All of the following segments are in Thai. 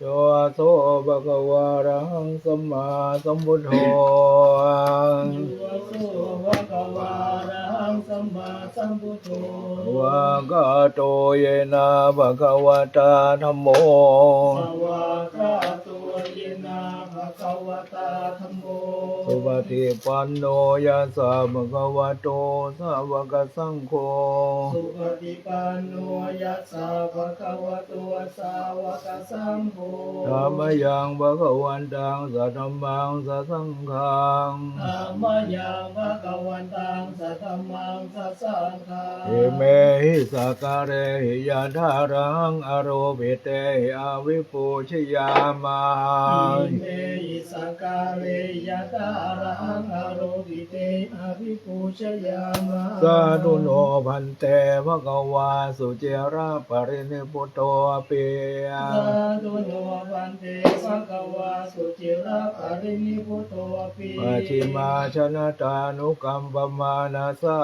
โยโสภะคะวะอะระหังสัมมาสัมพุทโธวะโสภะคะวะอะระหังสัมมาสัมพุทโธวะกาโตเยนะภะคะวะตาธัมโมสวากาตัวเยนะภะคะวะตาธัมโมสุปฏิปันโนยัสสะภะคะวะโตสาวกสังโฆ สุปฏิปันโนยัสสะภะคะวะโตสาวกสังโฆธัมมยังภะคะวันตังสัทธัมมังสัทธังฆังธัมมยังภะคะวันตังสัทธัมมังสัสสังฆาเอเมหิสกการะหิยะทารังอโรภิเตหิอาวิปูชยามาอิเมหิสังกาเรยะตาอะระหังอโรกิเตอภิปูชยามะสาธุโนพันเตภะคะวาสุเจระปรินิพุตโตเปียสาธุโนวันเตภะคะวาสุจิระปรินิพุตโตปิปัจฉิมาชนะตานุกัมปมานาสา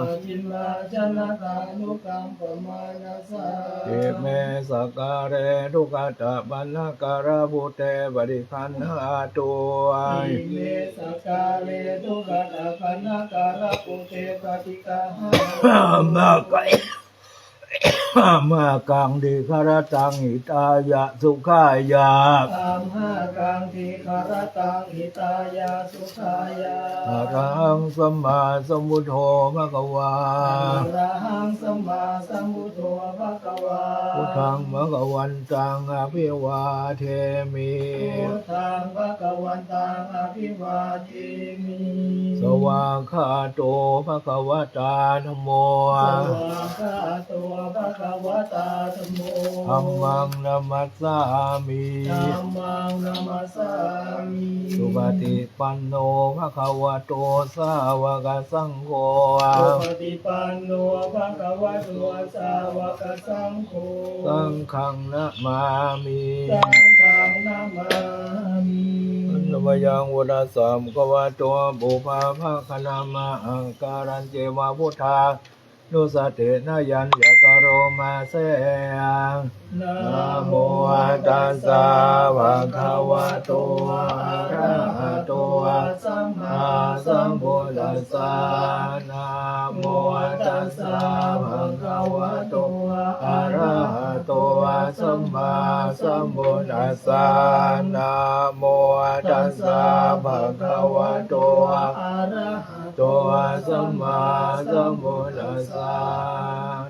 ปัจฉิมาชนะตานุกัมปมานาสาเอเมสกการะทุกขตะบันนาการะบุเตบริคันหาตัวอิเมสกกาเลทุกขตาปนาการะปุเตปฏิกาหามาไกมากังดีคารตังหิตายะสุขายะตามห้ากังทีคารตังหิตายาสุขายาอะระหังสัมมาสัมพุทโธภะคะวาอะระหังสัมมาสัมพุทโธภะคะวาพุทธังภะคะวันตังอภิวาเทมิพุทธังภะคะวันตังอภิวาเทมิสวากขาโตภะคะวตาธัมโมสวากขาตัวภะคะวตาธัมโมธัมมังนัมมัสสามิธัมมังนัมสสามิสุปฏิปันโนภะคะวะโตสาวกสังโฆสุปฏิปันโนภะคะวะโตสาวกสังโฆสังฆังนะมามิสังฆังนามามินมยังวุฒสัมกวะโตบุพาภาคณามาอังการันเจวาพุทธา นุสตินายัญญกโรมาเสยนะโมตัสสะภะคะวะโตอะระหะโตสัมมาสัมพุทธัสสะนะโมตัสสะภะคะวะโตอะระหะโตสัมมาสัมพุทธัสสะนะโมตัสสะภะคะวะโตอะระ โตสัมมาสัมพุทธัสสะ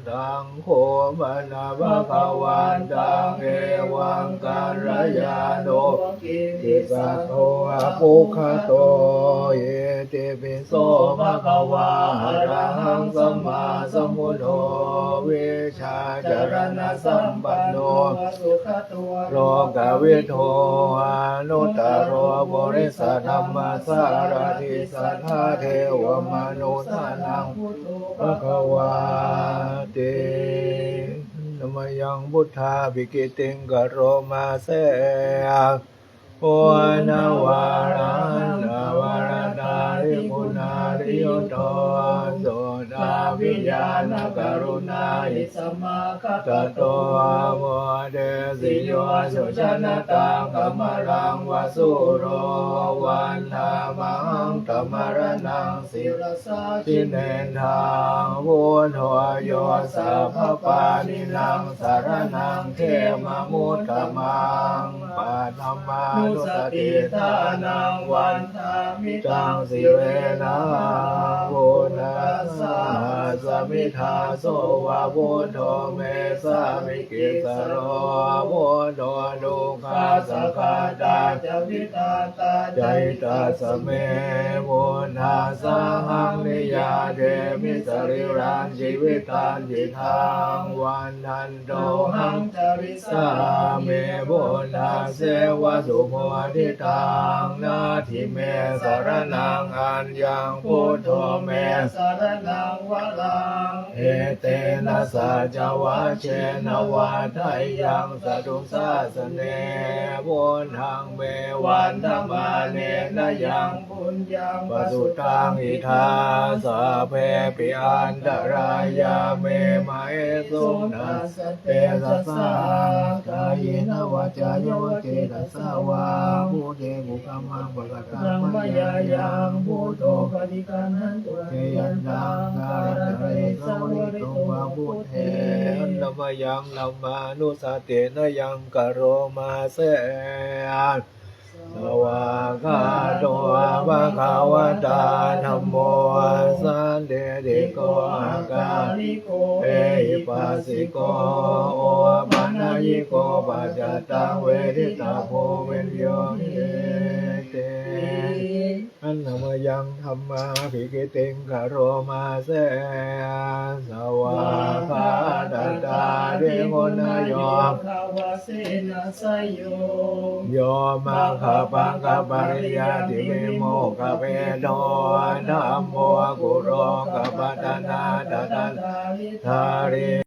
ดังโคมนาภะคะวันตังเอวังการยาโนกิติสัตโตโตอะปุคโตเย ติปิโสภะคะวะอะระหังสัมมาสัมพุทโธเวชาจารณะสัมปันโนสุขตัวโลกวิโทอนุตตโรบริสธรรมสารติสัทธาเทวมนุสานังพุทโธภะคะวาเตนมยังพุทธาภิกิติงกโรมาเส โอนาวารานาวารดาริมุนาริโยโตโส วิญญาณกรุณาอิสมาคตโตโมเดสิโยสุชนะตังกมรังวสุโรวันนามังตมรนังสิรสาทินเนทางวุนหัวโยสัพปานินังสารนังเทมมุตตมังปาธรรมานุสติติทานังวันทามิตังสิเวนะนะโวนัสสะสมิทาโสวะโวโทเมสามิกิสโรโวโนดุขาคาสกาคาตาจะวิตาตาใจตาสเมโวนาสหังนิยาเทมิสริรันชีวิตันจิทางวันทันโตหังจริสาเมโบนาเสวะสุโพธิตังนาทิเมสารนังอัญญังพุทโธเมสารนังวะลัง เอเตนะสัจวะเชนวาทายังสตุสาสเนบุญหังเมวัวันนธธรรรรมามาเนเนนนยัยังงบุญยังปสุตังอิทาสาเพปิอันตรายาเมมาเอสุนัสเตสัสสะกายนววาจายาวเจตัสสาวาภูเตบุกามังปะกตัสังงมมยายายัยังงพุพุททโธโธปฏิกันหันตุเจเจยัยันนดัดังงกาการระเตเรสสววริริตุตุวาพุเทนมยังลัมมานุสเตนยังกโรมาเสนสวากาโตภะคะวตาธัมโมสันเดติโกอากาลิโกเอหิปัสสิโกโอปัญญิโกปัจจตังเวทิตาโพเวนโยนิเต อันนมยังธรรมาภิกิติงกโรมาเสสวาคาตตาเดโมนายโยคาวาเสนาสยโยโยมังคปังคปริยาติเมโมกะเปโดธัมโมกุโรกะปัตนาตตันทาเร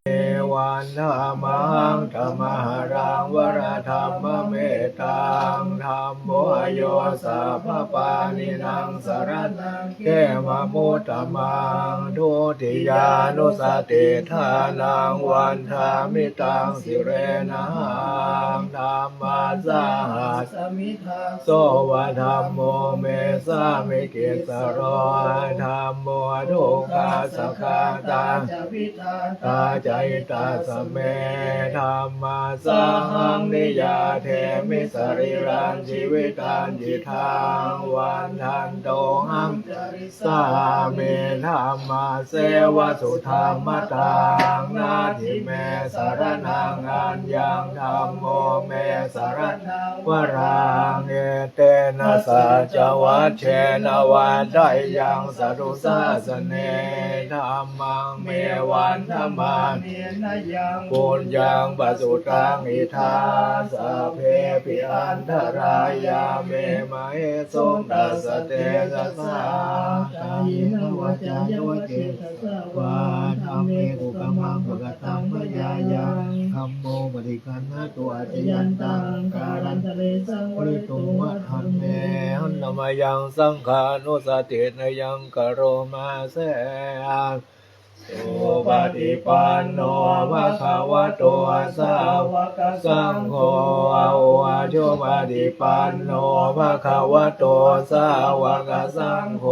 วันนามังธรรมารังวรธรรมเมตตังธรรมโมโยสัพปานินังสรนังเกมมุตตมังทุติยานุสติทานังวันธามิตังสิเรนังธรรมา สาหัสมิทาโสวะธรรมโมเมสามิกิสโรธรรมโมทุกขาสกาตาจวิทาตาใจตาสเมธรรมาสหังนิยาเทมิสริรันชีวิตันจิทางวันทันโตหังสาเมธรรมาเสวะสุธรรมตังนาทิเมสารนังอัญญังธรรมโมเมสารนังวรังเอเตนะสัจวัชเชนวันได้ยังสรุสาสเนธรรมังเมวันธรรมันเนยังปุญญังปสุตังอิทาสะเพปิอันทรายาเมมะเอสุตัสสะเตสัสสะกายนวาจายวเจตสวาธรรมเมกุกมังปะกตังพยายังธัมโมปฏิกันนะตัวจจยัยันตังกาการันนทะเลสังวริตุวัวัฏฏหันเมหันนมายังสังขานุสตินยังกโรมาเส สุปฏิปันโนภะคะวะโตสาวกสังโฆอาวาโชปฏิปันโนภะคะวะโตสาวกสังโฆ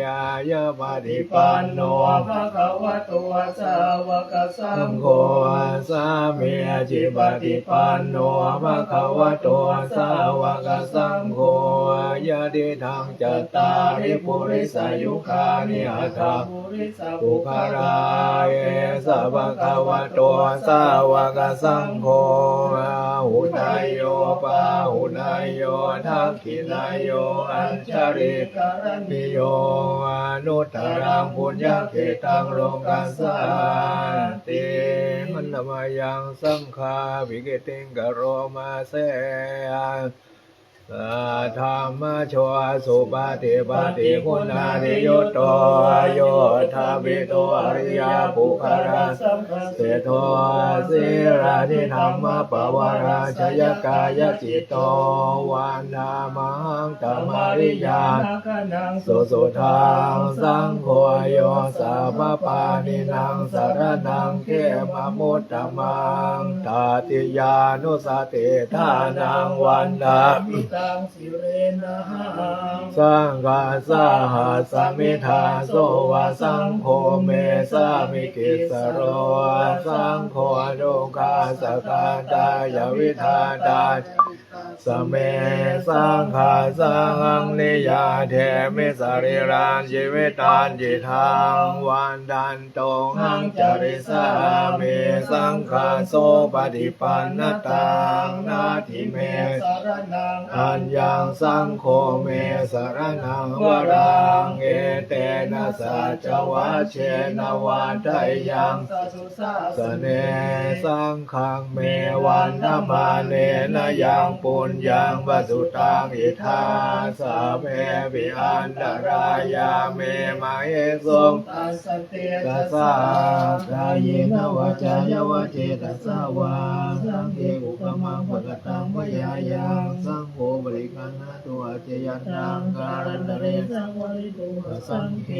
ยายาปฏิปันโนภะคะวะโตสาวกสัสังโฆสามีจิปฏิปันโนภะคะวะโตสาวกสังโฆยะติทางจัตตาริปุริสายุคานิอัตถะปุริสปุคาราเอสะภะคะวะโตสาวกสังโฆอาหุนายโยปาหุนายโยทักขินายโยอัญชริกันิโยอนุตตรังปุญญเขตังโลกัสสาติมันนมยังสังฆาวิเกติงกโรมาเส ธรรมโชสุปฏิปฏิคุณานิโยโตโยธามิโตอริยปุคาราสัมภเสโทสิรานิธรรมปวาราชยกายจิตโตวันนามังตมาริยาสุสุทางสังโฆโยสัพปานินางสารนังเขมมุตตมังตาติยานุสติทานังวันดามิตังสิเรนะหังสังกาสาหัสมิทาโสวะสังโฆเมสามิกิสโรสังโฆโยกาสกาตายวิธาตา สเมสังฆาสังนิยาเทมิสริรานชีวิตานจิทางวันดันตงหังจริสามิสังฆาโสปฏิปันนตังนาทิเมสารนังอัญญังสังโฆเมสรนังวรังเอเตนะสัจวัชเชนวันไทยังสัสุสาสเนสังขังเมวันธมาเนนยังปุญญังวสุตังอิทาสาเพวิอันตรายาเมมาเอสงตัสสะเตตัสตัสสะกายเนวจายวเจตัสสะวาสังเกอุปมังปะกตังวะยายังสังโฆบริการนาตัวจยันตันังการันเรสังวริตุสัสังเขเข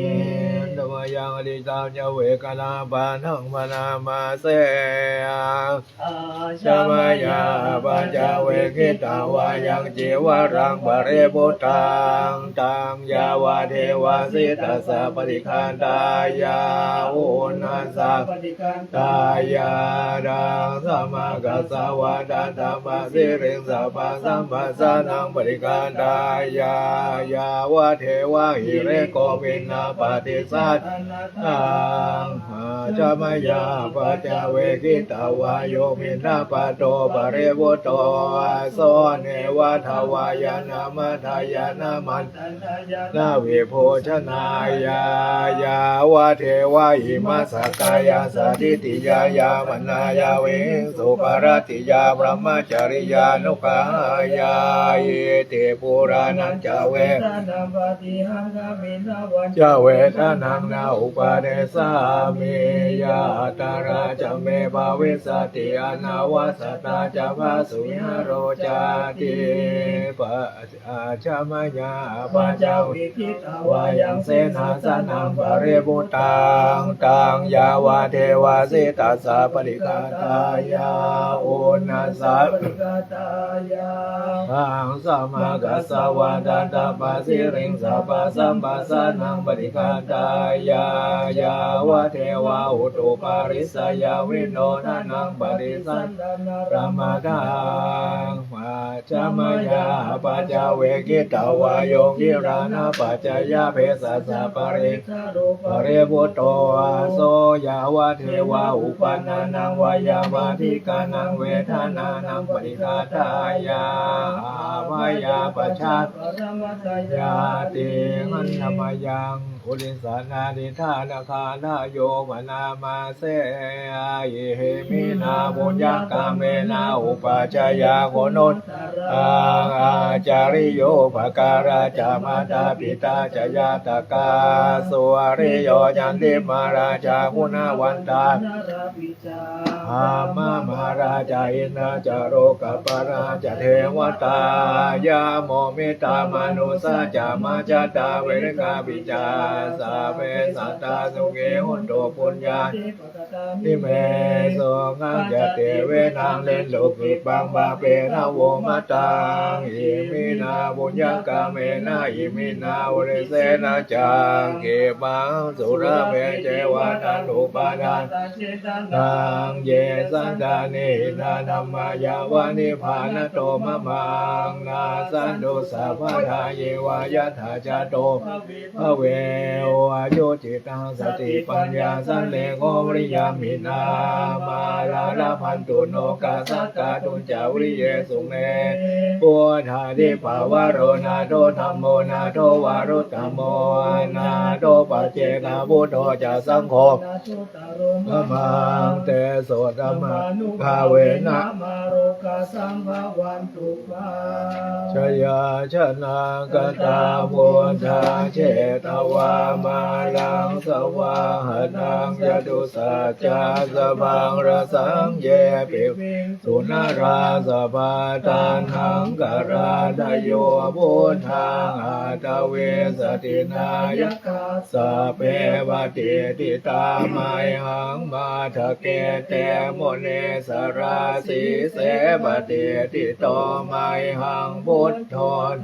ธรรมยังอดิตาจเวกลาปานังพนามาเสอาชามายาปัจจเวกิตาวายังจีวรังปะเรปุตังตังยาวาเทวาสิตัสสะปฏิคันตายาอุนัสสะปฏิการตายาดังสมากัสสวะดาธรรมสิริงสัพพสัมปัสสะนังปฏิคันตายายาวาเทวาหิเรโกวินาปฏิสัตตังหา จามายาปัจจเวกิตาวาโยมินาปโตปะเรวโตโสเนวะทวายานามทายานามันนาเวโพชนายายาวะเทวะหิมัสกายาสาธิติยายามนายาเวสุปารติยาบรหมจริยานุกายาเยเตปุรานันจเวตานัมปฏิหังกามินาวันจเวทนังนาอุปาเดสามียาตาราจะเมภาเวสติอนาวาสตาจะภาสุยโรจาติปัจอาชามายาปัปัจญจจวิวิคิตวายังเสนาสนังงปริริบุตังตังยาวาเทวาสิตัสสะปริคาตายาโอนัสสะปริกาตายาทังสัมมากัสสวะดาตาปัสสิริงสัพพะสัมปัสสนังปริคาตายายาวะเทวาอุตุปาริสยาวิโนทานังปริสันพระมาทังมาจามยาปัจจเวกิตาวายโยกิรานาปัจจยาเพสัสะปริปริบุตโตอาโซยาวะเทวาอุปนานังวายามาทิกานังเวทนานังปริคาทายาอาวายาปชัตยาติหันธรรมยัง อุลิสานาดิธานาคานาโยมนามาเสยเฮมินาบุญญากาเมนาอุปาจายาโกนุตอาอาจาริโยภการาจามาตาปิตาจยาตกาสุวริโยยันติมาราชาคุณาวันตาามมาราจายนาจาโรกปราจเทวตายาโมเมตามนุสาจามาจตาเวรกาปิจาสาเวสัตตาสุเกหุนโตปุญญา ทิเมโสงังจะเตเวนังเลนโลกิปังบาเปนะโวมาตังอิมินาบุญญากาเมนะอิมินาวริเสนะจังเกบังสุระเมเจวานานุปาดานตังเยสันดานินานัมมายาวานิพานโตมะมังนาสันโดสัพพทาเยวายถาจาโตภเววอายุจิตังสติปัญญาสันเลโกริยามินามาลาลาพันตุโนกาสักกาตุจาวิเยสุเมปุถาดิภาวะโรนาโตธรรมโมนาโตวารุตตโมนาโตปัจเจกาพุทโธจะสังโฆพระมังเตโสธรรมะภาเวนะมาโรกาสัมภวันตุมาชยาชนะกตาบุธาเชตวามาลังสวาหนังยตุสัจจาสพังระสังเยปิสุนาราสภาตานังกราดโยพุทธังอาตเวสตินายกสเปวติติตาไมหังมาทะเกเตโมเนสราสีเสบติติโตไมหังพุทโธ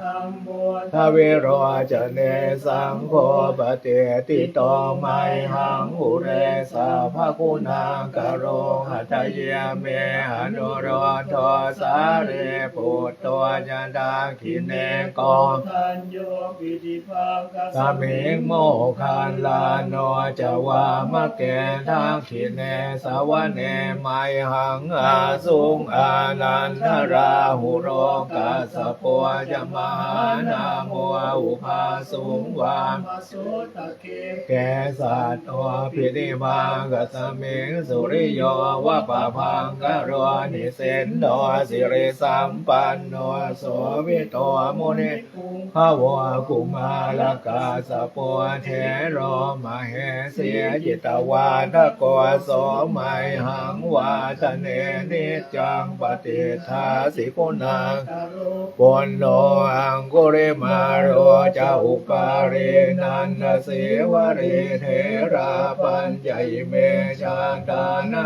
ธรรมบัวทเวโรจเนสังโฆปฏิติโตไมหังอุเรสาภคุณากโรหัตเยเมหนุโรโทสาเรปุตโตยันดาขิเนกองทันโยปิติภาคสามิงโมคันลาโนจวามะเกทักขิเนสาวเนไมหังอาสุงอานันทราหุโรกัสสปวจมานาโมอุภาสุงวามสุตะเกแกสัตโตพิธิมากัสมงสุริโยวะปะพังกโรนิเสนโนสิริสัมปันโนโสวิโตมุนิกุงพระวากุมาลกาสะปวเทโรมเหเสียจิตวาทโกโสมัยหังวาทะเนนิจังปฏิทาสิกุณังปุณโนอังคุริมาโรจะอุปาเรนันทเสวเรเทราปัญญเมชาตานา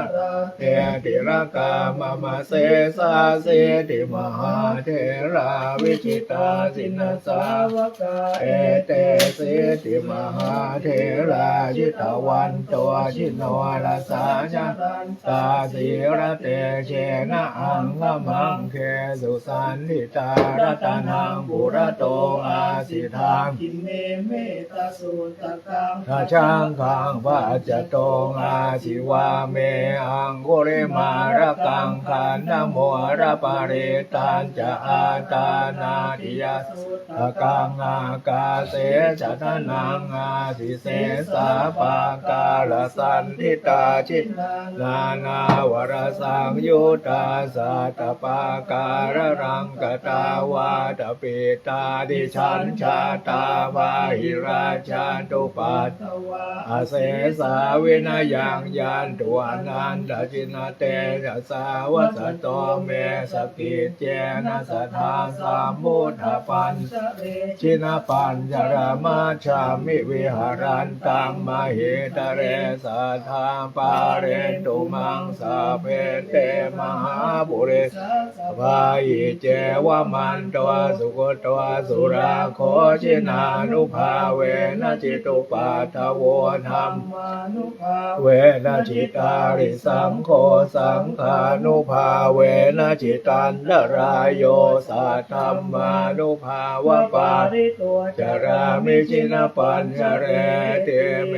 เทติรกามมาเสสาเสติมหาเทราวิจิตาสินสาสาวกาเอเตเสติมหาเทราชิตวันตัวชิโนรสาชาตาสีระเตเชนะอังกมังเคสุสันติตารัตนังบุระโตอาสิทางกินเมเมตาสุตตังถ้าช่างขังพระจะตงอาสิวาเมอังคุริมาระกังขันนโมระปาริตันจะอาตานาติยาสุตะกังอากาเสจตนังอาสิเสสาปากาลสันทิตาชิตนานาวรสังยุตาสัตปาการรังกตาวาตปิตาดิฉันชาตาภาหิราชาตุปัตตวาอาเสสาวินายังยันตัวนันตจินาเตจสาวสตโตเมสกิจเจนะสทาสามุทปันชินาปัญจรามาชามิวิหารันตังมหิตเรสทาปาเรตุมังสาเพเตมหาบุเรสสัสสะวายเจวมันตวสุโกตวสุราโคชินานุภาเวนะจิตุปาทโวธรรมเวนะจิตาริสังโฆสังฆานุภาเวนะจิตันตรายโยสัทธัมมานุภาวะปาริตัวจารามิชินปัญญเรเตเม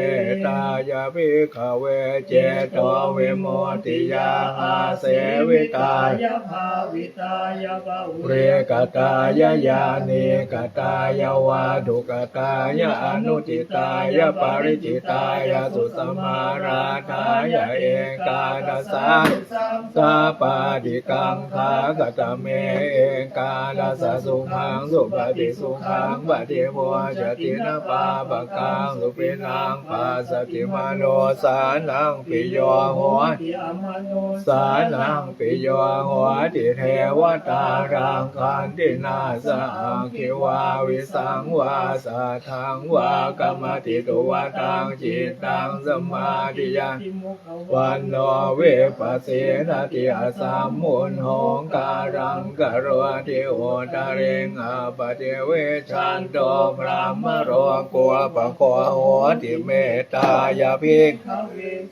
ตายาภิกขเวเจโตวิโมติยาอาเสวิตายยะภาวิตายะภาเรกตายายานิกตายาวาทุกตายาอนุจิตายาปาริจิตายาสุสมาราธายาเอกาดสาสัมสาปาดิกังคากตเมเอกาลาสสุขังสุปฏิสุขังปฏิโมจตินาปาปะกังสุปินังปาสติมาโนสานังปิโยหัวติอมโนสานังปิโยหัวติเทวตารังคันตินาสาคิวาวิสังวาสทังวากรรมติตุวตังจิตตังสมาธิยาติมุขวันโนเวปเสนาติอาสามมุนหงการังกโรติโอตาเรงอาปฏิเวชันโตพระมโรกัวปะโคโหติเมตตายาภิกข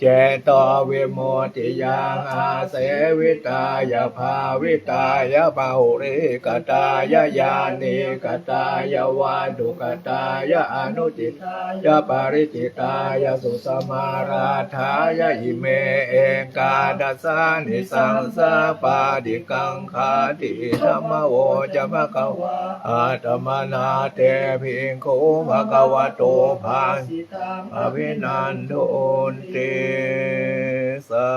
เจตวิโมติยังอาเสวิตายาภาวิตายาภาหุริกตายายานิกตายาวาดุกตายาอนุจิตายยะปาริจิตายาสุสมาราธายาอิเมเอกาดัสานิสังสาปาดิกังคาติธรรมโวจะภะคะวะอาตมนาเตภิงโคภะคะวะโตภาสิตังอภินันโทนเต Jesus.